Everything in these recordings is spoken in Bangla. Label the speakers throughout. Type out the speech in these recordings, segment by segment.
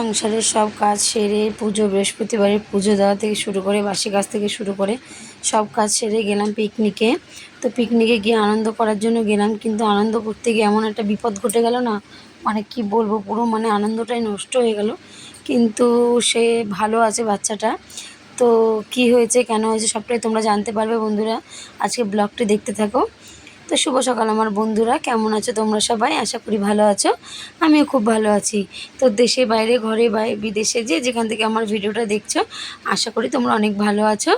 Speaker 1: সংসারের সব কাজ সেরে পুজো বৃহস্পতিবারের পুজো দেওয়া থেকে শুরু করে বাসি কাজ থেকে শুরু করে সব কাজ সেরে গেলাম পিকনিকে তো পিকনিকে গিয়ে আনন্দ করার জন্য গেলাম, কিন্তু আনন্দ করতে গিয়ে এমন একটা বিপদ ঘটে গেল না মানে কি বলব, পুরো মানে আনন্দটাই নষ্ট হয়ে গেল। কিন্তু সে ভালো আছে বাচ্চাটা। তো কি হয়েছে, কেন হয়েছে, সবটাই তোমরা জানতে পারবে বন্ধুরা। আজকে ব্লগটি দেখতে থাকো। তো শুভ সকাল আমার বন্ধুরা, কেমন আছো তোমরা সবাই? আশা করি ভালো আছো। আমিও খুব ভালো আছি। তো দেশে বাইরে, ঘরে বাইরে বিদেশে যে যেখান থেকে আমার ভিডিওটা দেখছ, আশা করি তোমরা অনেক ভালো আছো।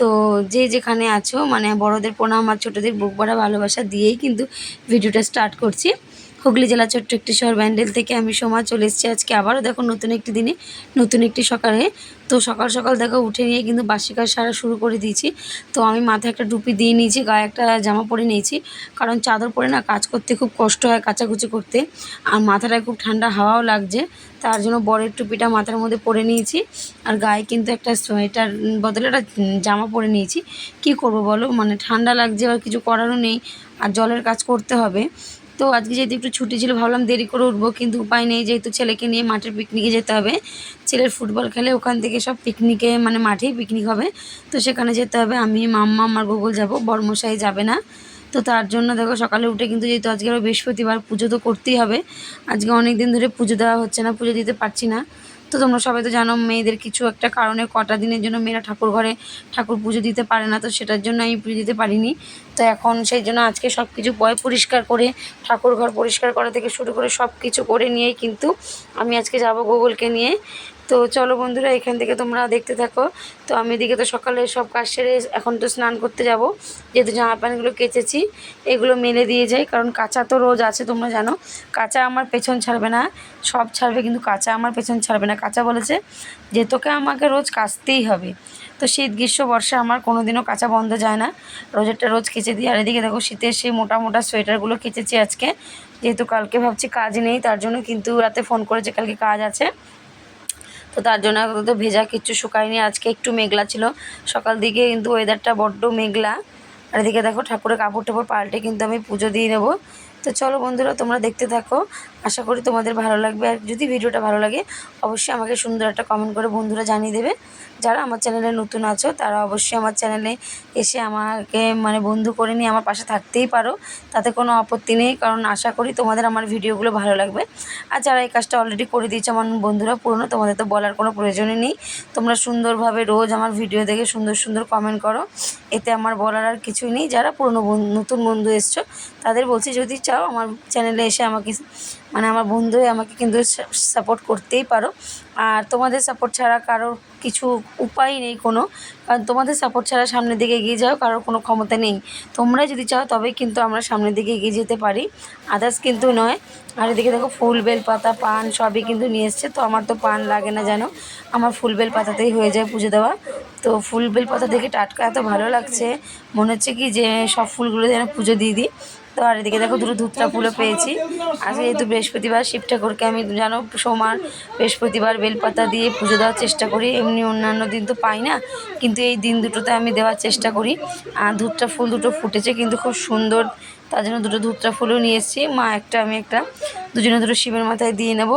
Speaker 1: তো যে যেখানে আছো মানে বড়দের প্রণাম আর ছোটোদের বুক ভরা ভালোবাসা দিয়েই কিন্তু ভিডিওটা স্টার্ট করছি। হুগলি জেলা ছোট্ট একটি শহর ব্যান্ডেল থেকে আমি সোমা চলে এসেছি আজকে আবারও। দেখো, নতুন একটি দিনে, নতুন একটি সকালে। তো সকাল সকাল দেখো, উঠে নিয়ে কিন্তু বাসি কাজ সারা শুরু করে দিয়েছি। তো আমি মাথায় একটা টুপি দিয়ে নিয়েছি, গায়ে একটা জামা পরে নিয়েছি। কারণ চাদর পরে না কাজ করতে খুব কষ্ট হয় কাচাকুচি করতে। আর মাথাটায় খুব ঠান্ডা হাওয়াও লাগছে, তার জন্য বরের টুপিটা মাথার মধ্যে পরে নিয়েছি। আর গায়ে কিন্তু একটা সোয়েটার বদলে একটা জামা পরে নিয়েছি। কি করব বলো? মানে ঠান্ডা লাগছে, আর কিছু করারও নেই। আর জলের কাজ করতে হবে। তো আজকে যেহেতু একটু ছুটি ছিল, ভাবলাম দেরি করে উঠবো, কিন্তু উপায় নেই, যেহেতু ছেলেকে নিয়ে মাঠের পিকনিকে যেতে হবে। ছেলের ফুটবল খেলে ওখান থেকে সব পিকনিকে মানে মাঠেই পিকনিক হবে। তো সেখানে যেতে হবে। আমি, মাম্মা, আমার গুগল যাব, বর্মশাই যাবে না। তো তার জন্য দেখো সকালে উঠে কিন্তু যেহেতু আজকে আরও বৃহস্পতিবার পুজো তো করতেই হবে, আজকে অনেক দিন ধরে পুজো দেওয়া হচ্ছে না, পুজো দিতে পারছি না। তো তোমরা সবাই তো জানো, মেয়েদের কিছু একটা কারণে কটা দিনের জন্য মেয়েরা ঠাকুর ঘরে ঠাকুর পুজো দিতে পারে না, তো সেটার জন্য আমি পুজো দিতে পারিনি। তো এখন সেই জন্য আজকে সব কিছু বয় পরিষ্কার করে, ঠাকুর ঘর পরিষ্কার করা থেকে শুরু করে সব কিছু করে নিয়েই কিন্তু আমি আজকে যাব গুগলকে নিয়ে। তো চলো বন্ধুরা, এখান থেকে তোমরা দেখতে থাকো। তো আমি এদিকে তো সকালে সব কাজ সেরে এখন তো স্নান করতে যাব। যেহেতু জামা প্যান্টগুলো কেচেছি, এগুলো মেলে দিয়ে যাই, কারণ কাঁচা তো রোজ আছে তোমরা জানো। কাঁচা আমার পেছন ছাড়বে না, সব ছাড়বে, কিন্তু কাঁচা আমার পেছন ছাড়বে না। কাঁচা বলেছে যে তোকে আমাকে রোজ কাচতেই হবে। তো শীত, গ্রীষ্ম, বর্ষা, আমার কোনো দিনও কাঁচা বন্ধ যায় না। রোজেরটা রোজ কেচে দিই। আর এদিকে দেখো, শীতের সেই মোটা মোটা সোয়েটারগুলো কেচেছি আজকে। যেহেতু কালকে ভাবছি কাজ নেই, তার জন্য কিন্তু রাতে ফোন করেছে, কালকে কাজ আছে। তো তার জন্য তো ভেজা কিচ্ছু শুকায়নি। আজকে একটু মেঘলা ছিল। সকাল দিকে কিন্তু ওয়েদারটা বড্ড মেঘলা। আর এদিকে দেখো ঠাকুরের কাপড় টাপড় পাল্টে কিন্তু আমি পুজো দিয়ে নেব। তো চলো বন্ধুরা, তোমরা দেখতে থাকো। আশা করি তোমাদের ভালো লাগবে। আর যদি ভিডিওটা ভালো লাগে, অবশ্যই আমাকে সুন্দর একটা কমেন্ট করে বন্ধুরা জানিয়ে দেবে। যারা আমার চ্যানেলে নতুন আছো, তারা অবশ্যই আমার চ্যানেলে এসে আমাকে মানে বন্ধু করে নিয়ে আমার পাশে থাকতেই পারো। তাতে কোনো আপত্তি নেই, কারণ আশা করি তোমাদের আমার ভিডিওগুলো ভালো লাগবে। আর যারা এই কাজটা অলরেডি করে দিয়েছে আমার বন্ধুরা, পুরনো, তোমাদের তো বলার কোনো প্রয়োজনই নেই। তোমরা সুন্দরভাবে রোজ আমার ভিডিও দেখে সুন্দর সুন্দর কমেন্ট করো। এতে আমার বলার আর কিছুই নেই। যারা পুরনো নতুন বন্ধু এসছো, তাদের বলছি যদি চাও আমার চ্যানেলে এসে আমাকে মানে আমার বন্ধু হয়ে আমাকে কিন্তু সাপোর্ট করতেই পারো। আর তোমাদের সাপোর্ট ছাড়া কারোর কিছু উপায় নেই কোনো। কারণ তোমাদের সাপোর্ট ছাড়া সামনের দিকে এগিয়ে যাও, কারোর কোনো ক্ষমতা নেই। তোমরা যদি চাও, তবে কিন্তু আমরা সামনের দিকে এগিয়ে যেতে পারি। আদার্স কিন্তু নয়। আর এদিকে দেখো, ফুল বেল পাতা, পান সবই কিন্তু নিয়ে এসছে। তো আমার তো পান লাগে না, জানো? আমার ফুল বেল পাতাতেই হয়ে যায় পুজো দেওয়া। তো ফুল বেল পাতা দেখে টাটকা এত ভালো লাগছে। মনে হচ্ছে কি যে সব ফুলগুলো যেন পুজো দিয়ে দিই। তো আর এদিকে দেখো দুটো ধুতরা ফুলও পেয়েছি। আজকে যেহেতু বৃহস্পতিবার শিব ঠাকুরকে আমি জানো সোমার বৃহস্পতিবার বেলপাতা দিয়ে পুজো দেওয়ার চেষ্টা করি, এমনি অন্যান্য দিন তো পাই না, কিন্তু এই দিন দুটোতে আমি দেওয়ার চেষ্টা করি। আর ধূপটা ফুল দুটো ফুটেছে, কিন্তু খুব সুন্দর, তার জন্য দুটো ধূপটা ফুলও নিয়ে এসেছি। মা একটা, আমি একটা, দুজনে দুটো শিবের মাথায় দিয়ে নেব।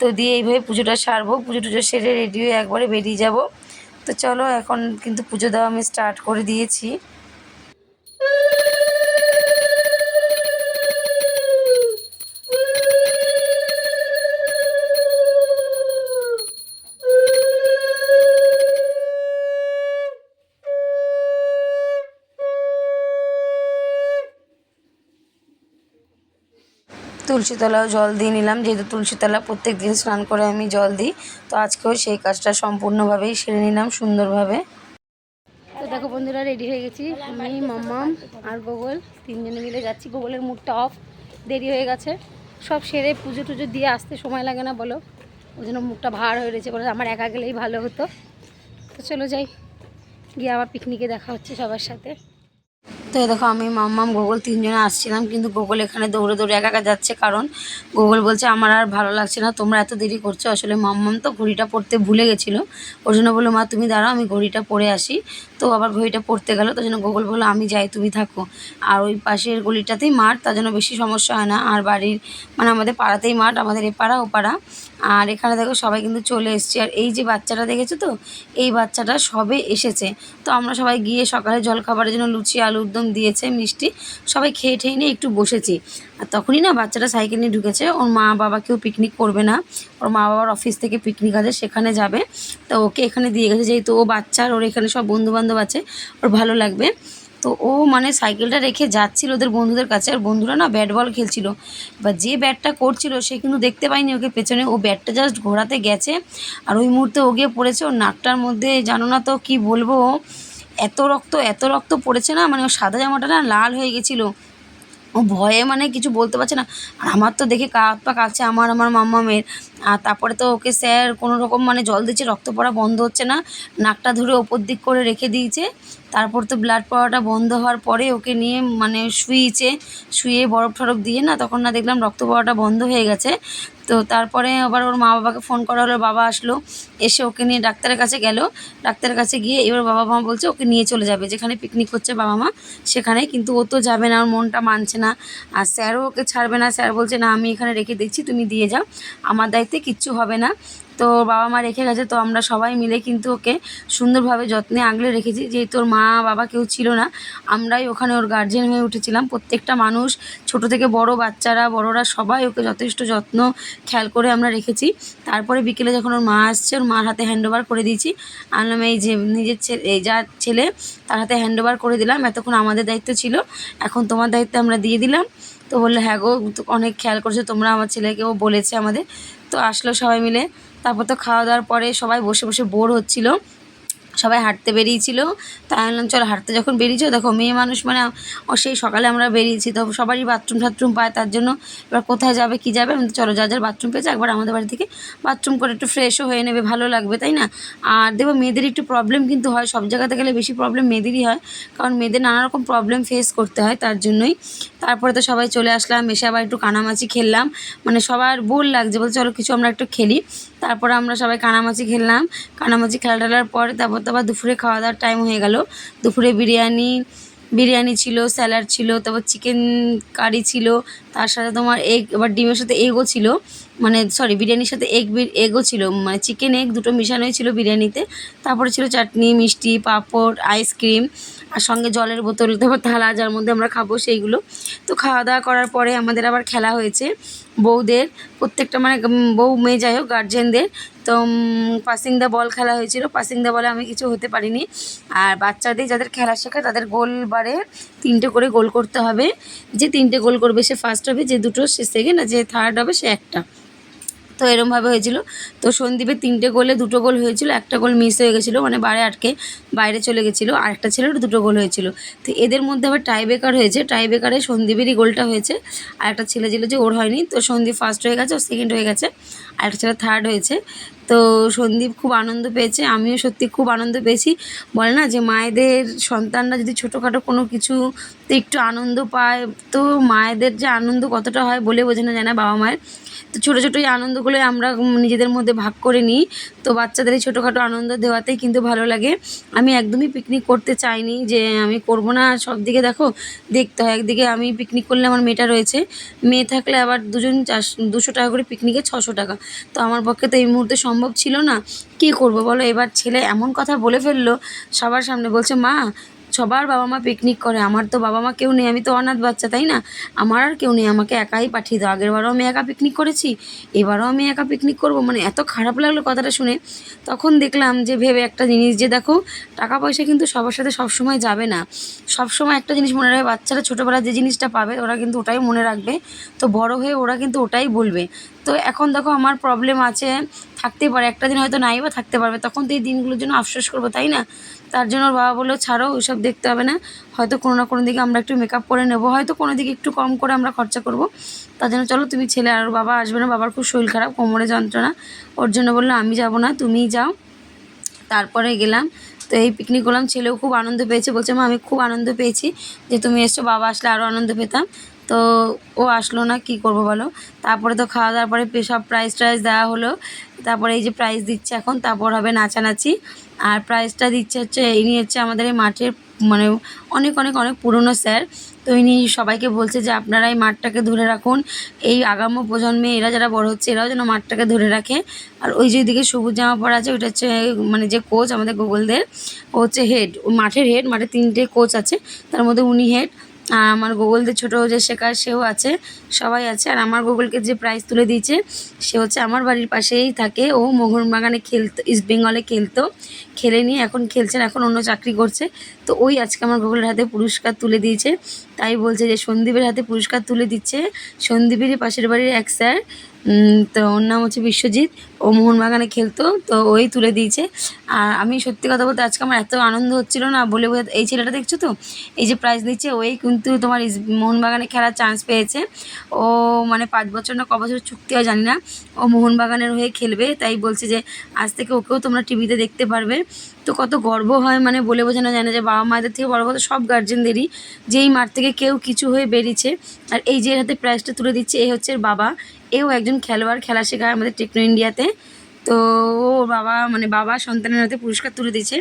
Speaker 1: তো দিয়ে এইভাবে পুজোটা সারবো, পুজো টুজো সেরে রেডি হয়ে একবারে বেরিয়ে যাব। তো চলো এখন কিন্তু পুজো দেওয়া আমি স্টার্ট করে দিয়েছি। তুলসীতলাও জল দিয়ে নিলাম। যেহেতু তুলসীতলা প্রত্যেক দিন স্নান করে আমি জল দিই, তো আজকেও সেই কাজটা সম্পূর্ণভাবেই সেরে নিলাম সুন্দরভাবে। তো দেখো বন্ধুরা রেডি হয়ে গেছি। আমি, মাম্মাম আর গোগল তিনজনে মিলে যাচ্ছি। গোগলের মুখটা অফ দেরি হয়ে গেছে। সব সেরে পুজো টুজো দিয়ে আসতে সময় লাগে না বলো। ওই জন্য মুখটা ভার হয়ে রয়েছে বলে আমার একা গেলেই ভালো হতো। তো চলো যাই, গিয়ে আবার পিকনিকে দেখা হচ্ছে সবার সাথে। তো দেখো আমি মাম্মাম গোগল তিনজনে আসছিলাম, কিন্তু গোগল এখানে দৌড়ে দৌড়ে একা একা যাচ্ছে কারণ গোগল বলছে, আমার আর ভালো লাগছে না, তোমরা এত দেরি করছ। আসলে মাম্মাম তো ঘড়িটা পড়তে ভুলে গেছিল। ওর জন্য বলল, মা, তুমি দাঁড়াও, আমি ঘড়িটা পরে আসি। তো আবার ঘড়িটা পড়তে গেল, তার জন্য গোগল বলল, আমি যাই, তুমি থাকো। আর ওই পাশের গলিটাতেই মাঠ, তার জন্য বেশি সমস্যা হয় না। আর বাড়ির মানে আমাদের পাড়াতেই মাঠ, আমাদের এ পাড়া, ও পাড়া। আর এখানে দেখো সবাই কিন্তু চলে এসছে। আর এই যে বাচ্চাটা দেখেছ তো, এই বাচ্চাটা সবে এসেছে। তো আমরা সবাই গিয়ে সকালে জলখাবারের জন্য লুচি, আলুর দম দিয়েছে, মিষ্টি, সবাই খেয়ে ঠেয়ে নিয়ে একটু বসেছি। আর তখনই না বাচ্চাটা সাইকেল নিয়ে ঢুকেছে। ওর মা বাবা কেউ পিকনিক করবে না। ওর মা বাবার অফিস থেকে পিকনিক আছে, সেখানে যাবে। তো ওকে এখানে দিয়ে গেছে, যেহেতু ও বাচ্চার ওর এখানে সব বন্ধুবান্ধব আছে, ওর ভালো লাগবে। তো ও মানে সাইকেলটা রেখে যাচ্ছিল ওদের বন্ধুদের কাছে। আর বন্ধুরা না ব্যাট বল খেলছিল। বা যে ব্যাটটা করছিল, সে কিন্তু দেখতে পায়নি ওকে পেছনে। ও ব্যাটটা জাস্ট ঘোরাতে গেছে। আর ওই মুহূর্তে ও গিয়ে পড়েছে ওর নাকটার মধ্যে। জানো না তো কি বলব? এত রক্ত এত রক্ত পড়েছে না? মানে ওর সাদা জামাটা না লাল হয়ে গেছিল। ও ভয়ে মানে কিছু বলতে পারছে না। আর আমার তো দেখে কাত পা কাঁপছে আমার আমার মাম্মা মাম্মামের আর তারপরে তো ওকে স্যার কোনো রকম মানে জল দিচ্ছে, রক্ত পড়া বন্ধ হচ্ছে না। নাকটা ধরে ওপর দিক করে রেখে দিয়েছে। তারপর তো ব্লাড পড়াটা বন্ধ হওয়ার পরে ওকে নিয়ে মানে শুয়েছে। শুয়ে বরফ টরফ দিয়ে না, তখন না দেখলাম রক্ত পড়াটা বন্ধ হয়ে গেছে। তো তারপরে আবার ওর মা বাবাকে ফোন করা হলো, বাবা আসলো, এসে ওকে নিয়ে ডাক্তারের কাছে গেল। ডাক্তারের কাছে গিয়ে এবার বাবা মা বলছে ওকে নিয়ে চলে যাবে, যেখানে পিকনিক হচ্ছে বাবা মা সেখানে, কিন্তু ও তো যাবে না, ওর মনটা মানছে না। আর স্যারও ওকে ছাড়বে না, স্যার বলছে, না, আমি এখানে রেখে দিচ্ছি, তুমি দিয়ে যাও। আমার দায়িত্বে কিচ্ছু হবে না। তো বাবা মা রেখে গেছে, তো আমরা সবাই মিলে কিন্তু ওকে সুন্দরভাবে যত্নে আগলে রেখেছি। যেহেতু ওর মা বাবা কেউ ছিল না, আমরাই ওখানে ওর গার্জেন হয়ে উঠেছিলাম। প্রত্যেকটা মানুষ, ছোট থেকে বড় বাচ্চারা, বড়রা সবাই ওকে যথেষ্ট যত্ন, খেয়াল করে আমরা রেখেছি। তারপরে বিকেলে যখন ওর মা আসছে, ওর মার হাতে হ্যান্ড ওভার করে দিয়েছি। আনলাম এই যে নিজের ছেলে এই যার ছেলে, তার হাতে হ্যান্ড ওভার করে দিলাম। এতক্ষণ আমাদের দায়িত্ব ছিল। এখন তোমার দায়িত্ব আমরা দিয়ে দিলাম। তো বলল হ্যাঁ গো, অনেক খেয়াল করছ, তোমরা আমার ছেলেকেও বলেছে আমাদের। তো আসলো সবাই মিলে। তারপর তো খাওয়া দাওয়ার পরে সবাই বসে বসে বোর হচ্ছিল। সবাই হাঁটতে বেরিয়েছিল। তাই বললাম, চলো, হাঁটতে যখন বেরিয়েছো দেখো, মেয়ে মানুষ মানে সেই সকালে আমরা বেরিয়েছি, তো সবারই বাথরুম টাথরুম পায়, তার জন্য এবার কোথায় যাবে, কি যাবে? আমি চলো, যা যার বাথরুম পেয়েছে, একবার আমাদের বাড়ি থেকে বাথরুম করে একটু ফ্রেশও হয়ে নেবে, ভালো লাগবে, তাই না? আর দেখো, মেয়েদের একটু প্রবলেম কিন্তু হয়, সব জায়গাতে গেলে বেশি প্রবলেম মেয়েদেরই হয়, কারণ মেয়েদের নানা রকম প্রবলেম ফেস করতে হয়, তার জন্যই। তারপরে তো সবাই চলে আসলাম, এসে আবার একটু কানামাছি খেললাম। মানে সবার বোর লাগছে, বলছে, চলো, কিছু আমরা একটু খেলি। তারপরে আমরা সবাই কানামাছি খেললাম। কানামাছি খেলা টেলার পরে তারপর তো আবার দুপুরে খাওয়া দাওয়ার টাইম হয়ে গেল। দুপুরে বিরিয়ানি বিরিয়ানি ছিল, স্যালাড ছিল, তারপর চিকেন কারি ছিল, তার সাথে তোমার এগ এবার ডিমের সাথে এগও ছিল। মানে সরি বিরিয়ানির সাথে এগ এগও ছিল। মানে চিকেন এগ দুটো মিশানোই ছিল বিরিয়ানিতে। তারপরে ছিল চাটনি, মিষ্টি, পাঁপড় আইসক্রিম আর সঙ্গে জলের বোতল তারপর থালা যার মধ্যে আমরা খাব সেইগুলো। তো খাওয়া দাওয়া করার পরে আমাদের আবার খেলা হয়েছে বউদের। প্রত্যেকটা মানে বউ মেয়ে যাই হোক গার্জেনদের তো পাসিং দ্য বল খেলা হয়েছিল। পাসিং দ্য বলে আমি কিছু হতে পারিনি। আর বাচ্চাদের যাদের খেলা শেখায় তাদের গোল বারে তিনটে করে গোল করতে হবে। যে তিনটে গোল করবে, সে ফার্স্ট হবে, যে দুটো, সে সেকেন্ড আর যে থার্ড হবে, সে একটা। তো এরমভাবে হয়েছিল। তো সন্দীপের তিনটে গোলে দুটো গোল হয়েছিল, একটা গোল মিস হয়ে গেছিল মানে বারে আটকে বাইরে চলে গেছিল, আর একটা ছেলের দুটো গোল হয়েছিল। তো এদের মধ্যে আবার টাই ব্রেকার হয়েছে টাই ব্রেকারে সন্দীপেরই গোলটা হয়েছে, আর একটা ছেলে ছিল যে ওর হয়নি, তো সন্দীপ ফার্স্ট হয়ে গেছে, ও সেকেন্ড হয়ে গেছে, আর একটা ছেলে থার্ড হয়েছে। তো সন্দীপ খুব আনন্দ পেয়েছে, আমিও সত্যি খুব আনন্দ পেয়েছি। বলে না যে মায়েদের সন্তানরা যদি ছোটোখাটো কোনো কিছু একটু আনন্দ পায়, তো মায়েদের যে আনন্দ কতটা হয় বলে বোঝানো যায় না বাবা মায়ের। তো ছোটো ছোটো এই আনন্দগুলোই আমরা নিজেদের মধ্যে ভাগ করে নিই। তো বাচ্চাদের এই ছোটোখাটো আনন্দ দেওয়াতেই কিন্তু ভালো লাগে। আমি একদমই পিকনিক করতে চাইনি যে আমি করব না, সব দিকে দেখো, দেখতে হয়। একদিকে আমি পিকনিক করলে আমার মেয়েটা রয়েছে। মেয়ে থাকলে আবার দুজন চারশ, দুশো টাকা করে পিকনিকে ছশো টাকা। তো আমার পক্ষে তো এই মুহূর্তে সম্ভব ছিল না। কি করব বলো? এবার ছেলে এমন কথা বলে ফেলল, সবার সামনে বলছে, মা সবার বাবা মা পিকনিক করে, আমার তো বাবা মা কেউ নেই, আমি তো অনাথ বাচ্চা, তাই না? আমার আর কেউ নেই, আমাকে একাই পাঠিয়ে দাও। আগেরবারও আমি একা পিকনিক করেছি, এবারও আমি একা পিকনিক করব। মানে এত খারাপ লাগল কথাটা শুনে, তখন দেখলাম যে, ভেবে একটা জিনিস যে, দেখো, টাকা পয়সা কিন্তু সবার সাথে সবসময় যাবে না। সবসময় একটা জিনিস মনে রাখবে, বাচ্চারা ছোটোবেলায় যে জিনিসটা পাবে, ওরা কিন্তু ওটাই মনে রাখবে। তো বড় হয়ে ওরা কিন্তু ওটাই বলবে। তো এখন দেখো, আমার প্রবলেম আছে, থাকতেই পারে। একটা দিন হয়তো নাই বা থাকতে পারবে, তখন তো এই দিনগুলোর জন্য আফসোস করব, তাই না? তার জন্য ওর বাবা বলল, ছাড়ো, ওইসব দেখতে হবে না। হয়তো কোনো না কোনো দিকে আমরা একটু মেকআপ করে নেব। হয়তো কোনো দিকে একটু কম করে আমরা খরচা করব। তার জন্য চলো, তুমি ছেলে, আর বাবা আসবে না। বাবার খুব শরীর খারাপ, কোমরে যন্ত্রণা। ওর জন্য বলল, আমি যাব না, তুমিই যাও। তারপরে গেলাম। তো এই পিকনিক করলাম। ছেলেও খুব আনন্দ পেয়েছে। বলছে, মা, আমি খুব আনন্দ পেয়েছি যে তুমি এসছো। বাবা আসলে আরও আনন্দ পেতাম। তো ও আসলো না, কি করব বলো? তারপরে তো খাওয়া দাওয়ার পরে সব প্রাইজ ট্রাইজ দেওয়া হলো। তারপরে এই যে প্রাইজ দিচ্ছে এখন, তারপর হবে নাচানাচি। আর প্রাইজটা দিচ্ছে হচ্ছে ইনি হচ্ছে আমাদের এই মাঠের মানে অনেক অনেক অনেক পুরনো স্যার তো ইনি সবাইকে বলছে যে, আপনারা এই মাঠটাকে ধরে রাখুন। এই আগাম প্রজন্মে এরা যারা বড় হচ্ছে, এরাও যেন মাঠটাকে ধরে রাখে। আর ওই যে দিকে সবুজ জামা পরা আছে, ওইটা হচ্ছে মানে যে কোচ আমাদের গুগলদের, ও হচ্ছে হেড মাঠের হেড মাঠে তিনটে কোচ আছে, তার মধ্যে উনি হেড আর আমার গুগলদের ছোটো যে শেখার সেও আছে, সবাই আছে। আর আমার গুগলকে যে প্রাইজ তুলে দিয়েছে, সে হচ্ছে আমার বাড়ির পাশেই থাকে। ও মোহনবাগানে খেলতো ইস্ট বেঙ্গলে খেলতো। খেলে নিয়ে এখন খেলছেন, এখন অন্য চাকরি করছে। তো ওই আজকে আমার গুগলের হাতে পুরস্কার তুলে দিয়েছে। তাই বলছে যে সন্দীপের হাতে পুরস্কার তুলে দিচ্ছে। সন্দীপেরই পাশের বাড়ির এক স্যার তো ওর নাম হচ্ছে বিশ্বজিৎ। ও মোহনবাগানে খেলতো, তো ওই তুলে দিয়েছে। আর আমি সত্যি কথা বলতে আজকে আমার এত আনন্দ হচ্ছিল না, বলে বোঝাতে এই ছেলেটা দেখছ তো? এই যে প্রাইজ দিচ্ছে ওই কিন্তু তোমার মোহনবাগানে খেলার চান্স পেয়েছে। ও মানে পাঁচ বছর না ক বছর চুক্তি হয় জানি না। ও মোহনবাগানের হয়ে খেলবে, তাই বলছে যে আজ থেকে ওকেও তোমরা টিভিতে দেখতে পারবে। তো কত গর্ব হয় মানে বলে বোঝানো যায় না যে বাবা মায়েদের থেকে বড় কথা সব গার্জেনদেরই যে এই মাঠ থেকে কেউ কিছু হয়ে বেরিয়েছে। আর এই যে হাতে প্রাইজটা তুলে দিচ্ছে এই হচ্ছে বাবা। এও একজন খেলোয়াড়, খেলা শেখায় আমাদের টেকনো ইন্ডিয়াতে তো ও বাবা মানে বাবা সন্তানের হাতে পুরস্কার তুলে দিয়েছে।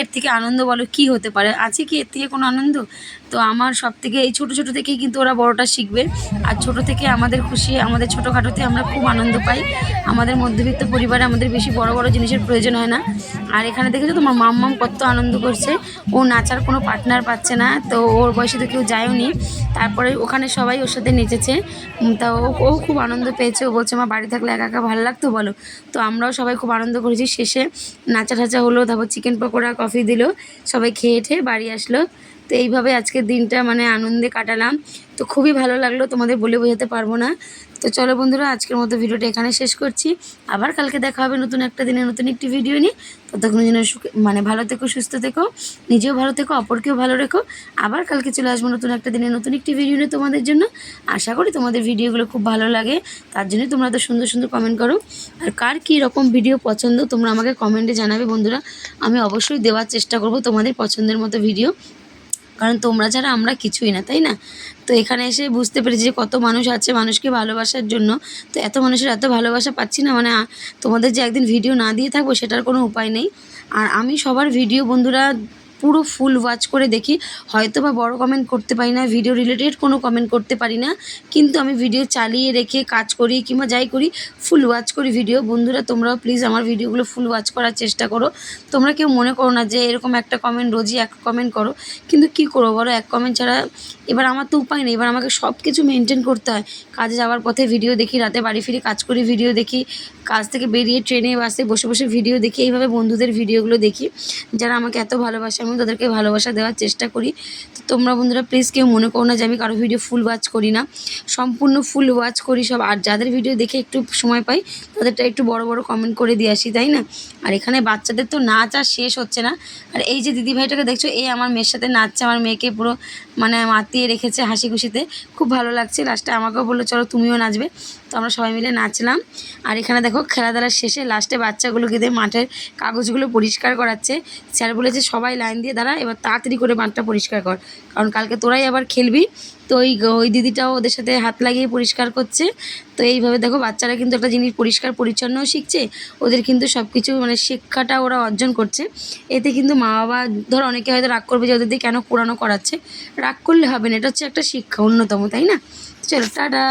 Speaker 1: এর থেকে আনন্দ বলো কি হতে পারে? আছে কি এর থেকে কোনো আনন্দ? তো আমার সব থেকে এই ছোটো ছোটো থেকেই কিন্তু ওরা বড়টা শিখবে। আর ছোটো থেকে আমাদের খুশি, আমাদের ছোটোখাটোতে আমরা খুব আনন্দ পাই। আমাদের মধ্যবিত্ত পরিবারে আমাদের বেশি বড় বড় জিনিসের প্রয়োজন হয় না। আর এখানে দেখেছ তোমার মাম্মাম কত আনন্দ করছে। ও নাচার কোনো পার্টনার পাচ্ছে না, তো ওর বয়সে তো কেউ যায়ও নি। তারপরে ওখানে সবাই ওর সাথে নেচেছে। তা ও খুব আনন্দ পেয়েছে। ও বলছে আমার বাড়ি থাকলে একা একা ভালো লাগতো? বলো। তো আমরাও সবাই খুব আনন্দ করেছি। শেষে নাচা ঠাচা হলো, তারপর চিকেন পকোড়া, কফি দিল। সবাই খেয়ে ঠেয়ে বাড়ি আসলো। তো এইভাবে আজকের দিনটা মানে আনন্দে কাটালাম। তো খুবই ভালো লাগল তোমাদের বলে বোঝাতে পারব না। তো চলো বন্ধুরা, আজকের মতো ভিডিওটা এখানে শেষ করছি। আবার কালকে দেখা হবে নতুন একটা দিনে নতুন একটি ভিডিও নিয়ে। ততক্ষণ যেন মানে ভালো থেকো, সুস্থ থেকো, নিজেও ভালো থেকো, অপরকেও ভালো রেখো। আবার কালকে চলে আসব নতুন একটা দিনে নতুন একটি ভিডিও নিয়ে তোমাদের জন্য। আশা করি তোমাদের ভিডিওগুলো খুব ভালো লাগে। তার জন্য তোমরা তো সুন্দর সুন্দর কমেন্ট করো। আর কার কী রকম ভিডিও পছন্দ তোমরা আমাকে কমেন্টে জানাবে বন্ধুরা। আমি অবশ্যই দেওয়ার চেষ্টা করব তোমাদের পছন্দের মতো ভিডিও। কারণ তোমরা ছাড়া আমরা কিছুই না, তাই না? তো এখানে এসে বুঝতে পেরেছি যে কত মানুষ আছে মানুষকে ভালোবাসার জন্য। তো এত মানুষের এত ভালোবাসা পাচ্ছি না মানে তোমাদের যে একদিন ভিডিও না দিয়ে থাকব সেটার কোনো উপায় নেই। আর আমি সবার ভিডিও বন্ধুরা পুরো ফুল ওয়াচ করে দেখি। হয়তো বা বড় কমেন্ট করতে পারি না ভিডিও রিলেটেড কোনো কমেন্ট করতে পারি না। কিন্তু আমি ভিডিও চালিয়ে রেখে কাজ করি কিংবা যাই করি ফুল ওয়াচ করি ভিডিও বন্ধুরা, তোমরাও প্লিজ আমার ভিডিওগুলো ফুল ওয়াচ করার চেষ্টা করো। তোমরা কেউ মনে করো না যে এরকম একটা কমেন্ট রোজই এক কমেন্ট করো। কিন্তু কি করব বলো, এক কমেন্ট ছাড়া এবার আমার তো উপায় নেই। এবার আমাকে সব কিছু মেনটেন করতে হয়। কাজে যাওয়ার পথে ভিডিও দেখি, রাতে বাড়ি ফিরে কাজ করি ভিডিও দেখি। কাজ থেকে বেরিয়ে ট্রেনে বাসে বসে বসে ভিডিও দেখি। এইভাবে বন্ধুদের ভিডিওগুলো দেখি। যারা আমাকে এত ভালোবাসে আমি তাদেরকে ভালোবাসা দেওয়ার চেষ্টা করি। তো তোমরা বন্ধুরা প্লিজ কেউ মনে করো না যে আমি কারও ভিডিও ফুল ওয়াচ করি না। সম্পূর্ণ ফুল ওয়াচ করি সব। আর যাদের ভিডিও দেখে একটু সময় পাই, তাদেরটা একটু বড় বড় কমেন্ট করে দিয়ে আসি, তাই না? আর এখানে বাচ্চাদের তো নাচ আর শেষ হচ্ছে না। আর এই যে দিদিভাইটাকে দেখছ, এই আমার মেয়ের সাথে নাচছে, আমার মেয়েকে পুরো মানে মাতিয়ে রেখেছে হাসি খুশিতে খুব ভালো লাগছে। লাস্টে আমাকেও বলল, চলো তুমিও নাচবে। তো আমরা সবাই মিলে নাচলাম। আর এখানে দেখো, খেলাধুলার শেষে লাস্টে বাচ্চাগুলোকে দিয়ে মাঠের কাগজগুলো পরিষ্কার করাচ্ছে। স্যার বলেছে, সবাই লাইন দিয়ে দাঁড়া, এবার তাড়াতাড়ি করে মাঠটা পরিষ্কার কর। কারণ কালকে তোরাই আবার খেলবি। তো ওই ওই দিদিটাও ওদের সাথে হাত লাগিয়ে পরিষ্কার করছে। তো এইভাবে দেখো বাচ্চারা কিন্তু একটা জিনিস পরিষ্কার, পরিচ্ছন্নও শিখছে। ওদের কিন্তু সব কিছু মানে শিক্ষাটা ওরা অর্জন করছে। এতে কিন্তু মা বাবা ধর অনেকে হয়তো রাগ করবে যে ওদের দিয়ে কেন কোরানো করাচ্ছে। রাগ করলে হবে না, এটা হচ্ছে একটা শিক্ষা অন্যতম, তাই না? চলো, টাটা